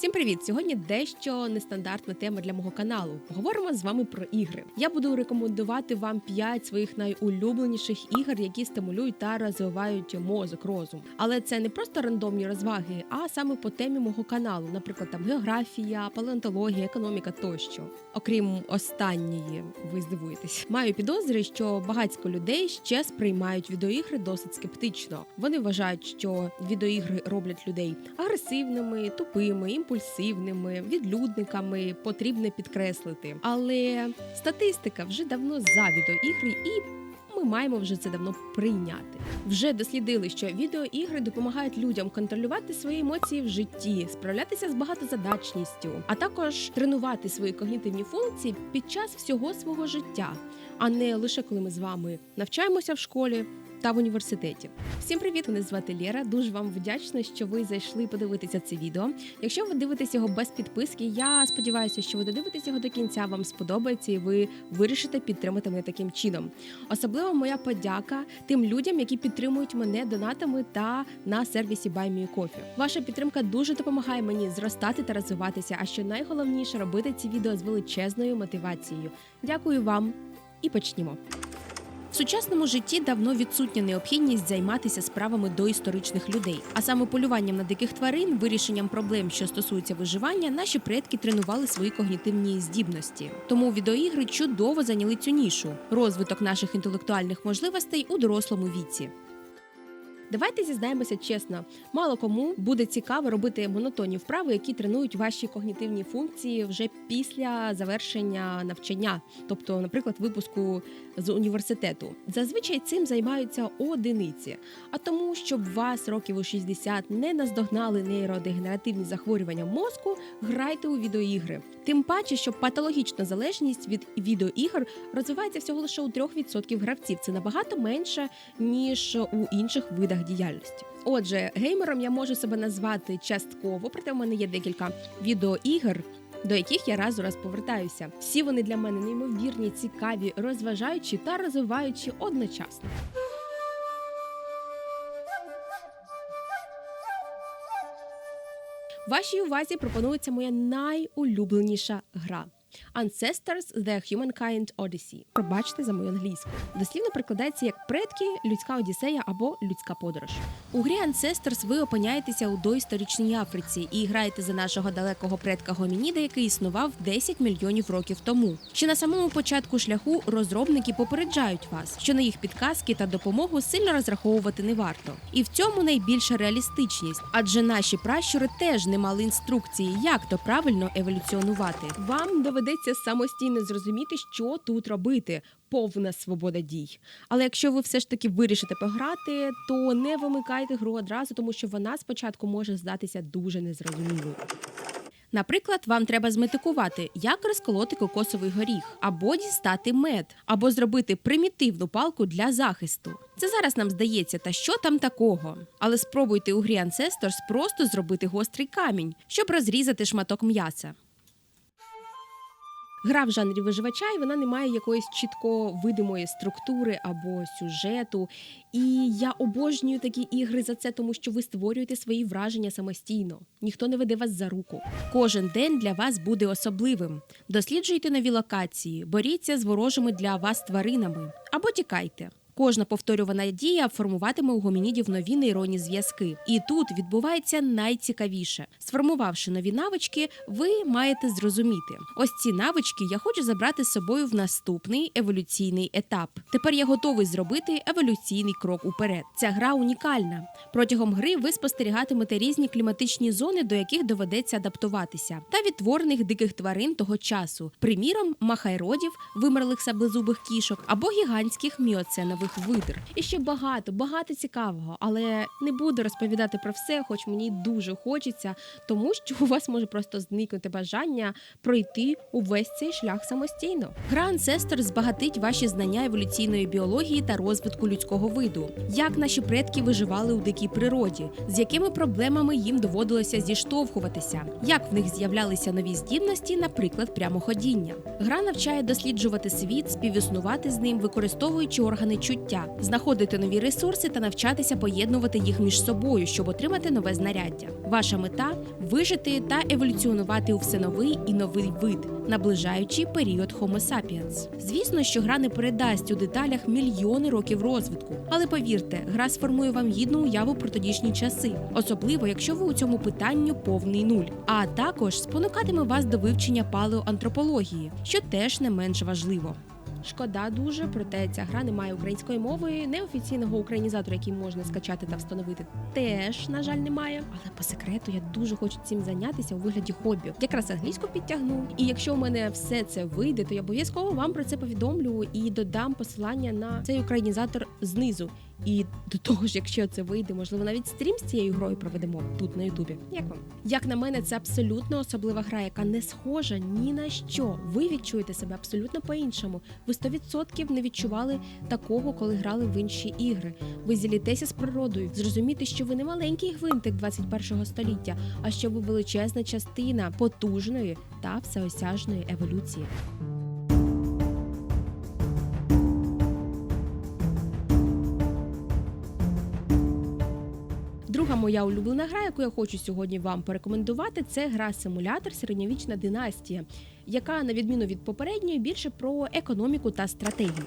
Всім привіт! Сьогодні дещо нестандартна тема для мого каналу. Поговоримо з вами про ігри. Я буду рекомендувати вам 5 своїх найулюбленіших ігор, які стимулюють та розвивають мозок, розум. Але це не просто рандомні розваги, а саме по темі мого каналу, наприклад, там географія, палеонтологія, економіка тощо. Окрім останньої, ви здивуєтесь. Маю підозри, що багатько людей ще сприймають відеоігри досить скептично. Вони вважають, що відеоігри роблять людей агресивними, тупими, імпульсивними, відлюдниками. Потрібне підкреслити. Але статистика вже давно за відеоігри і. Ми маємо вже це давно прийняти. Вже дослідили, що відеоігри допомагають людям контролювати свої емоції в житті, справлятися з багатозадачністю, а також тренувати свої когнітивні функції під час всього свого життя, а не лише коли ми з вами навчаємося в школі та в університеті. Всім привіт! Мене звати Лєра. Дуже вам вдячна, що ви зайшли подивитися це відео. Якщо ви дивитесь його без підписки, я сподіваюся, що ви додивитесь його до кінця. Вам сподобається, і ви вирішите підтримати мене таким чином. Особливо моя подяка тим людям, які підтримують мене донатами та на сервісі BuyMeCoffee. Ваша підтримка дуже допомагає мені зростати та розвиватися. А що найголовніше робити ці відео з величезною мотивацією. Дякую вам і почнімо. В сучасному житті давно відсутня необхідність займатися справами доісторичних людей, а саме полюванням на диких тварин, вирішенням проблем, що стосуються виживання, наші предки тренували свої когнітивні здібності. Тому відеоігри чудово зайняли цю нішу розвиток наших інтелектуальних можливостей у дорослому віці. Давайте зізнаємося чесно, мало кому буде цікаво робити монотонні вправи, які тренують ваші когнітивні функції вже після завершення навчання, тобто, наприклад, випуску з університету. Зазвичай цим займаються одиниці. А тому, щоб вас років у 60 не наздогнали нейродегенеративні захворювання мозку, грайте у відеоігри. Тим паче, що патологічна залежність від відеоігр розвивається всього лише у 3% гравців. Це набагато менше ніж у інших видах діяльності. Отже, геймером я можу себе назвати частково, проте в мене є декілька відеоігр. До яких я раз у раз повертаюся. Всі вони для мене неймовірні, цікаві, розважаючі та розвиваючі одночасно. Вашій увазі пропонується моя найулюбленіша гра. Ancestors The Humankind Odyssey. Пробачте за мою англійську. Дослівно прикладається як предки, людська одіссея або людська подорож. У грі Ancestors ви опиняєтеся у доісторичній Африці і граєте за нашого далекого предка гомініда, який існував 10 мільйонів років тому. Ще на самому початку шляху розробники попереджають вас, що на їх підказки та допомогу сильно розраховувати не варто. І в цьому найбільша реалістичність, адже наші пращури теж не мали інструкції, як то правильно еволюціонувати. Вам доведеться самостійно зрозуміти, що тут робити. Повна свобода дій. Але якщо ви все ж таки вирішите пограти, то не вимикайте гру одразу, тому що вона спочатку може здатися дуже незрозумілою. Наприклад, вам треба зметикувати, як розколоти кокосовий горіх, або дістати мед, або зробити примітивну палку для захисту. Це зараз нам здається, та що там такого. Але спробуйте у грі Ancestors просто зробити гострий камінь, щоб розрізати шматок м'яса. Гра в жанрі виживача, і вона не має якоїсь чітко видимої структури або сюжету. І я обожнюю такі ігри за це, тому що ви створюєте свої враження самостійно. Ніхто не веде вас за руку. Кожен день для вас буде особливим. Досліджуйте нові локації, боріться з ворожими для вас тваринами або тікайте. Кожна повторювана дія формуватиме у гомінідів нові нейронні зв'язки. І тут відбувається найцікавіше. Сформувавши нові навички, ви маєте зрозуміти. Ось ці навички я хочу забрати з собою в наступний еволюційний етап. Тепер я готовий зробити еволюційний крок уперед. Ця гра унікальна. Протягом гри ви спостерігатимете різні кліматичні зони, до яких доведеться адаптуватися, та відтворених диких тварин того часу, приміром, махайродів, вимерлих саблезубих кішок або гігантських міоценових видр. І ще багато, багато цікавого, але не буду розповідати про все, хоч мені дуже хочеться, тому що у вас може просто зникнути бажання пройти увесь цей шлях самостійно. Гра Ancestor збагатить ваші знання еволюційної біології та розвитку людського виду, як наші предки виживали у дикій природі, з якими проблемами їм доводилося зіштовхуватися, як в них з'являлися нові здібності, наприклад, прямоходіння. Гра навчає досліджувати світ, співіснувати з ним, використовуючи органи чуття життя, знаходити нові ресурси та навчатися поєднувати їх між собою, щоб отримати нове знаряддя. Ваша мета вижити та еволюціонувати у все новий і новий вид, наближаючи період Homo sapiens. Звісно, що гра не передасть у деталях мільйони років розвитку, але повірте, гра сформує вам гідну уяву про тодішні часи, особливо якщо ви у цьому питанню повний нуль. А також спонукатиме вас до вивчення палеоантропології, що теж не менш важливо. Шкода дуже, проте ця гра не має української мови, неофіційного українізатора, який можна скачати та встановити, теж на жаль немає. Але по секрету я дуже хочу цим зайнятися у вигляді хобі. Якраз англійську підтягну. І якщо у мене все це вийде, то я обов'язково вам про це повідомлю і додам посилання на цей українізатор знизу. І до того ж, якщо це вийде, можливо, навіть стрім з цією грою проведемо тут на Ютубі. Як вам? Як на мене, це абсолютно особлива гра, яка не схожа ні на що. Ви відчуєте себе абсолютно по-іншому. Ви 100% не відчували такого, коли грали в інші ігри. Ви зілітеся з природою, зрозуміти, що ви не маленький гвинтик 21 століття, а що ви величезна частина потужної та всеосяжної еволюції. Моя улюблена гра, яку я хочу сьогодні вам порекомендувати, це гра симулятор Середньовічна династія, яка, на відміну від попередньої, більше про економіку та стратегію.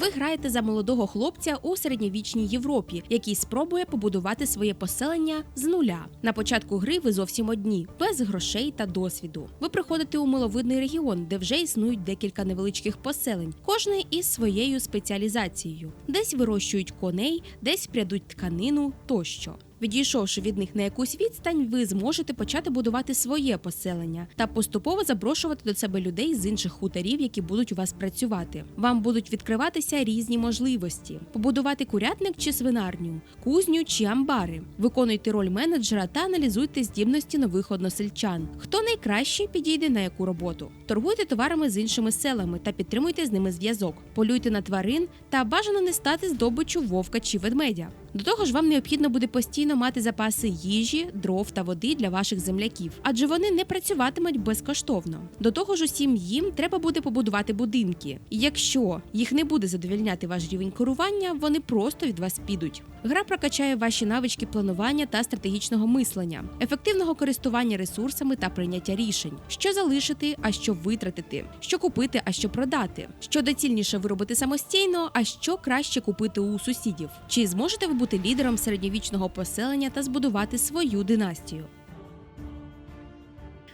Ви граєте за молодого хлопця у середньовічній Європі, який спробує побудувати своє поселення з нуля. На початку гри ви зовсім одні, без грошей та досвіду. Ви приходите у миловидний регіон, де вже існують декілька невеличких поселень, кожне із своєю спеціалізацією. Десь вирощують коней, десь прядуть тканину тощо. Відійшовши від них на якусь відстань, ви зможете почати будувати своє поселення та поступово запрошувати до себе людей з інших хуторів, які будуть у вас працювати. Вам будуть відкриватися різні можливості: побудувати курятник чи свинарню, кузню чи амбари. Виконуйте роль менеджера та аналізуйте здібності нових односельчан. Хто найкраще підійде на яку роботу? Торгуйте товарами з іншими селами та підтримуйте з ними зв'язок. Полюйте на тварин та бажано не стати здобиччю вовка чи ведмедя. До того ж, вам необхідно буде постійно мати запаси їжі, дров та води для ваших земляків, адже вони не працюватимуть безкоштовно. До того ж, усім їм треба буде побудувати будинки. І якщо їх не буде задовільняти ваш рівень керування, вони просто від вас підуть. Гра прокачає ваші навички планування та стратегічного мислення, ефективного користування ресурсами та прийняття рішень, що залишити, а що витратити, що купити, а що продати, що доцільніше виробити самостійно, а що краще купити у сусідів. Чи зможете ви бути лідером середньовічного поселення та збудувати свою династію?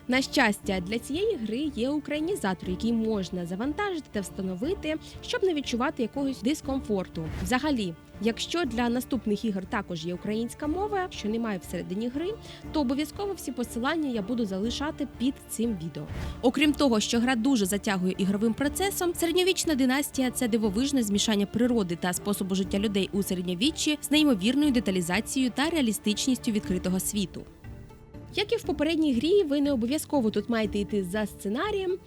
На щастя, для цієї гри є українізатор, який можна завантажити та встановити, щоб не відчувати якогось дискомфорту. Взагалі, якщо для наступних ігор також є українська мова, що немає всередині гри, то обов'язково всі посилання я буду залишати під цим відео. Окрім того, що гра дуже затягує ігровим процесом, середньовічна династія це дивовижне змішання природи та способу життя людей у середньовіччі з неймовірною деталізацією та реалістичністю відкритого світу. Як і в попередній грі, ви не обов'язково тут маєте йти за сценарієм.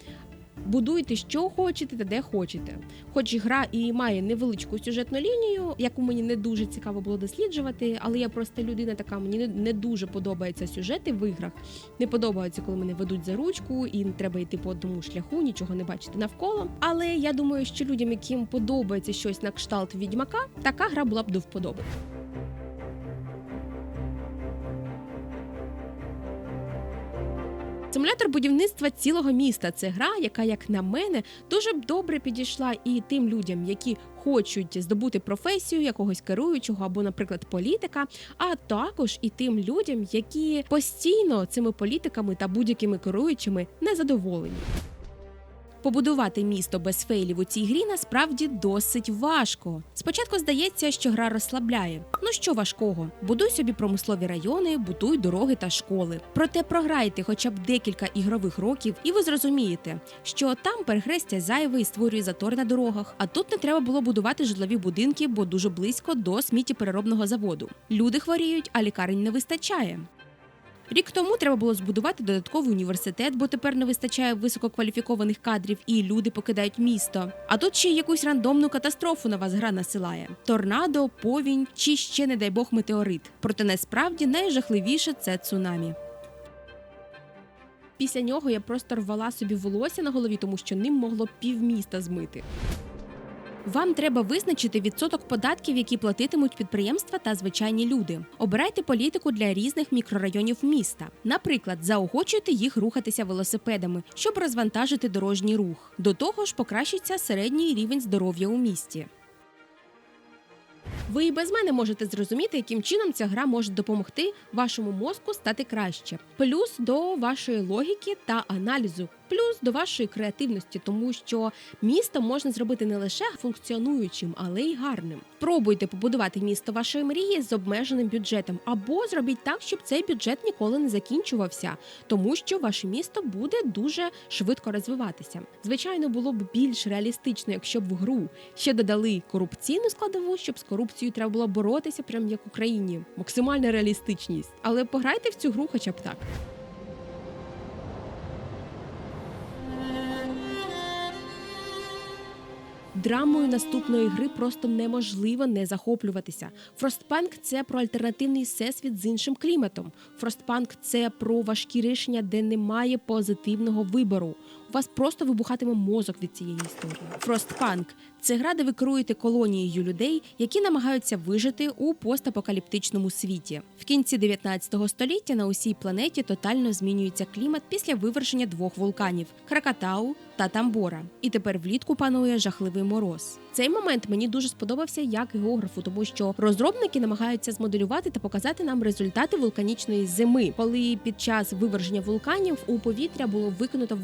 Будуйте, що хочете та де хочете. Хоч гра і має невеличку сюжетну лінію, яку мені не дуже цікаво було досліджувати, але я просто людина така, мені не, не дуже подобаються сюжети в іграх. Не подобається, коли мене ведуть за ручку і треба йти по одному шляху, нічого не бачити навколо. Але я думаю, що людям, яким подобається щось на кшталт відьмака, така гра була б до вподоби. Симулятор будівництва цілого міста це гра, яка, як на мене, дуже б добре підійшла і тим людям, які хочуть здобути професію якогось керуючого або, наприклад, політика, а також і тим людям, які постійно цими політиками та будь-якими керуючими незадоволені. Побудувати місто без фейлів у цій грі насправді досить важко. Спочатку здається, що гра розслабляє. Ну що важкого? Будуй собі промислові райони, будуй дороги та школи. Проте програйте хоча б декілька ігрових років, і ви зрозумієте, що там перехрестя зайве і створює затор на дорогах. А тут не треба було будувати житлові будинки, бо дуже близько до сміттєпереробного заводу. Люди хворіють, а лікарень не вистачає. Рік тому треба було збудувати додатковий університет, бо тепер не вистачає висококваліфікованих кадрів і люди покидають місто. А тут ще якусь рандомну катастрофу на вас гра насилає: торнадо, повінь чи ще, не дай Бог, метеорит. Проте насправді найжахливіше це цунамі. Після нього я просто рвала собі волосся на голові, тому що ним могло півміста змити. Вам треба визначити відсоток податків, які платитимуть підприємства та звичайні люди. Обирайте політику для різних мікрорайонів міста. Наприклад, заохочуйте їх рухатися велосипедами, щоб розвантажити дорожній рух. До того ж, покращиться середній рівень здоров'я у місті. Ви і без мене можете зрозуміти, яким чином ця гра може допомогти вашому мозку стати краще. Плюс до вашої логіки та аналізу, плюс до вашої креативності, тому що місто можна зробити не лише функціонуючим, але й гарним. Пробуйте побудувати місто вашої мрії з обмеженим бюджетом, або зробіть так, щоб цей бюджет ніколи не закінчувався, тому що ваше місто буде дуже швидко розвиватися. Звичайно, було б більш реалістично, якщо б в гру ще додали корупційну складову, щоб з корупцією треба було боротися, прям як в Україні. Максимальна реалістичність. Але пограйте в цю гру, хоча б так. Драмою наступної гри просто неможливо не захоплюватися. Фростпанк – це про альтернативний всесвіт з іншим кліматом. Фростпанк – це про важкі рішення, де немає позитивного вибору. У вас просто вибухатиме мозок від цієї історії. Frostpunk – це гра, де ви керуєте колонією людей, які намагаються вижити у постапокаліптичному світі. В кінці 19 століття на усій планеті тотально змінюється клімат після виверження двох вулканів Кракатау та Тамбора. І тепер влітку панує жахливий мороз. Цей момент мені дуже сподобався як географу, тому що розробники намагаються змоделювати та показати нам результати вулканічної зими, коли під час виверження вулканів у повітря було викинуто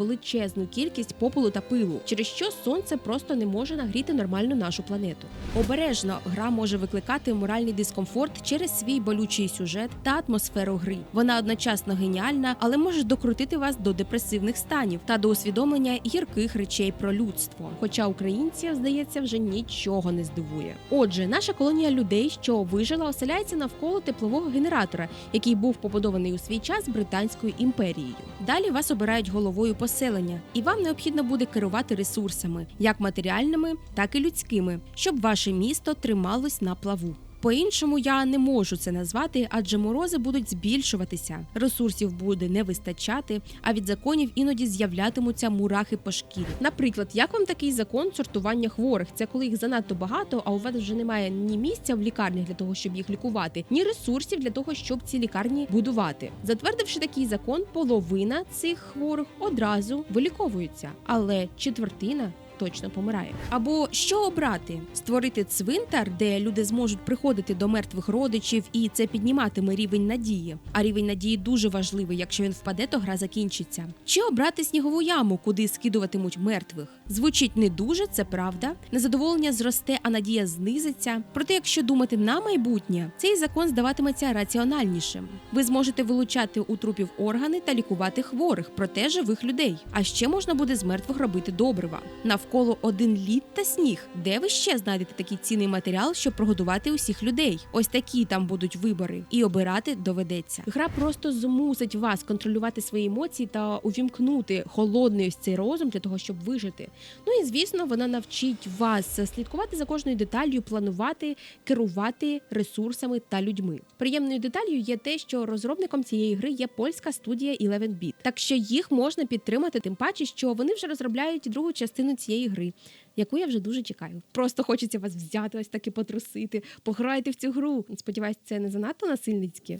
величезну кількість попелу та пилу, через що сонце просто не може нагріти нормально нашу планету. Обережно гра може викликати моральний дискомфорт через свій болючий сюжет та атмосферу гри. Вона одночасно геніальна, але може докрутити вас до депресивних станів та до усвідомлення гірких речей про людство. Хоча українців, здається, вже нічого не здивує. Отже, наша колонія людей, що вижила, оселяється навколо теплового генератора, який був побудований у свій час британською імперією. Далі вас обирають головою поселення, і вам необхідно буде керувати ресурсами, як матеріальними, так і людськими, щоб ваше місто трималось на плаву. По-іншому я не можу це назвати, адже морози будуть збільшуватися, ресурсів буде не вистачати, а від законів іноді з'являтимуться мурахи по шкірі. Наприклад, як вам такий закон сортування хворих? Це коли їх занадто багато, а у вас вже немає ні місця в лікарнях для того, щоб їх лікувати, ні ресурсів для того, щоб ці лікарні будувати. Затвердивши такий закон, половина цих хворих одразу виліковується, але четвертина точно помирає. Або що обрати? Створити цвинтар, де люди зможуть приходити до мертвих родичів, і це підніматиме рівень надії. А рівень надії дуже важливий. Якщо він впаде, то гра закінчиться. Чи обрати снігову яму, куди скидуватимуть мертвих? Звучить не дуже, це правда. Незадоволення зросте, а надія знизиться. Проте, якщо думати на майбутнє, цей закон здаватиметься раціональнішим. Ви зможете вилучати у трупів органи та лікувати хворих, проте живих людей. А ще можна буде з мертвих робити добрива. Навколо один лід та сніг. Де ви ще знайдете такий цінний матеріал, щоб прогодувати усіх людей? Ось такі там будуть вибори, і обирати доведеться. Гра просто змусить вас контролювати свої емоції та увімкнути холодний ось цей розум для того, щоб вижити. Ну і звісно, вона навчить вас слідкувати за кожною деталлю, планувати, керувати ресурсами та людьми. Приємною деталлю є те, що розробником цієї гри є польська студія 11-bit, так що їх можна підтримати, тим паче, що вони вже розробляють другу частину цієї гри. Яку я вже дуже чекаю. Просто хочеться вас взяти, ось таки потрусити. Пограйте в цю гру. Сподіваюсь, це не занадто насильницьке.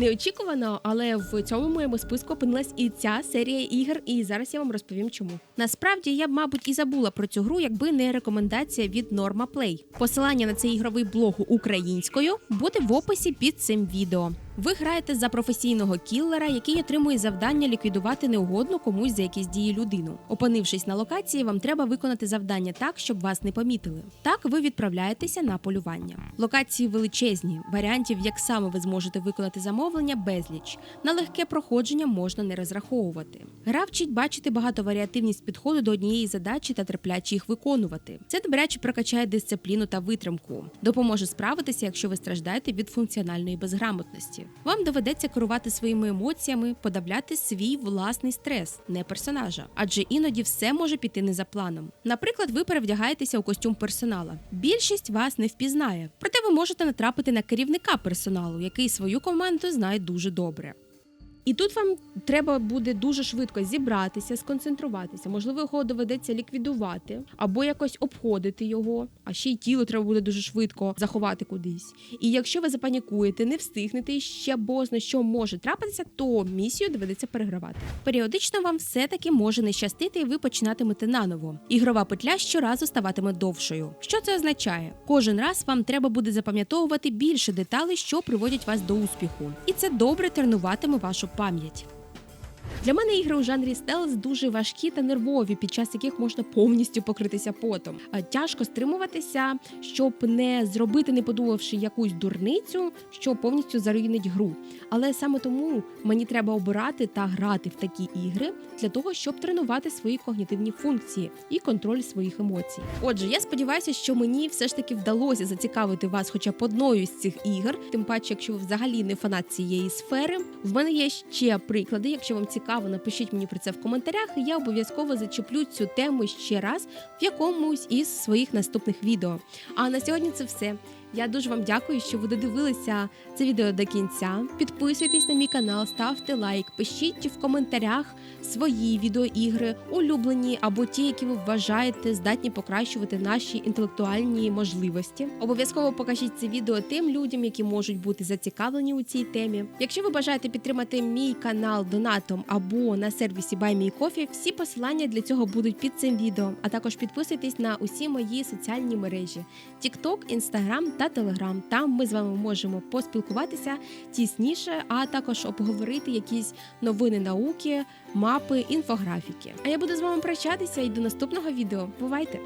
Неочікувано, але в цьому моєму списку опинилась і ця серія ігор, і зараз я вам розповім, чому. Насправді я б, мабуть, і забула про цю гру, якби не рекомендація від Norma Play. Посилання на цей ігровий блог українською буде в описі під цим відео. Ви граєте за професійного кіллера, який отримує завдання ліквідувати неугодну комусь за якісь дії людину. Опинившись на локації, вам треба виконати завдання так, щоб вас не помітили. Так ви відправляєтеся на полювання. Локації величезні, варіантів, як саме ви зможете виконати замовлення, безліч. На легке проходження можна не розраховувати. Гра вчить бачити багатоваріативність підходу до однієї задачі та терпляче їх виконувати. Це добряче прокачає дисципліну та витримку, допоможе справитися, якщо ви страждаєте від функціональної безграмотності. Вам доведеться керувати своїми емоціями, подавляти свій власний стрес, не персонажа, адже іноді все може піти не за планом. Наприклад, ви перевдягаєтеся у костюм персонала. Більшість вас не впізнає, проте ви можете натрапити на керівника персоналу, який свою команду знає дуже добре. І тут вам треба буде дуже швидко зібратися, сконцентруватися. Можливо, його доведеться ліквідувати або якось обходити його. А ще й тіло треба буде дуже швидко заховати кудись. І якщо ви запанікуєте, не встигнете ще бозна, що може трапитися, то місію доведеться перегравати. Періодично вам все-таки може не щастити, і ви починатимете наново. Ігрова петля щоразу ставатиме довшою. Що це означає? Кожен раз вам треба буде запам'ятовувати більше деталей, що приводять вас до успіху, і це добре тренуватиме вашу pamięć. Для мене ігри у жанрі стелс дуже важкі та нервові, під час яких можна повністю покритися потом. Тяжко стримуватися, щоб не зробити, не подумавши якусь дурницю, що повністю заруїнить гру. Але саме тому мені треба обирати та грати в такі ігри для того, щоб тренувати свої когнітивні функції і контроль своїх емоцій. Отже, я сподіваюся, що мені все ж таки вдалося зацікавити вас хоча б одною з цих ігор, тим паче, якщо ви взагалі не фанат цієї сфери. В мене є ще приклади. Якщо вам цікаво, напишіть мені про це в коментарях. і Я обов'язково зачеплю цю тему ще раз в якомусь із своїх наступних відео. А на сьогодні це все. Я дуже вам дякую, що ви додивилися це відео до кінця. Підписуйтесь на мій канал, ставте лайк, пишіть в коментарях свої відеоігри, улюблені або ті, які ви вважаєте здатні покращувати наші інтелектуальні можливості. Обов'язково покажіть це відео тим людям, які можуть бути зацікавлені у цій темі. Якщо ви бажаєте підтримати мій канал донатом або на сервісі BuyMeCoffee, всі посилання для цього будуть під цим відео. А також підписуйтесь на усі мої соціальні мережі: TikTok, Instagram та Телеграм. Там ми з вами можемо поспілкуватися тісніше, а також обговорити якісь новини науки, мапи, інфографіки. А я буду з вами прощатися і до наступного відео. Бувайте!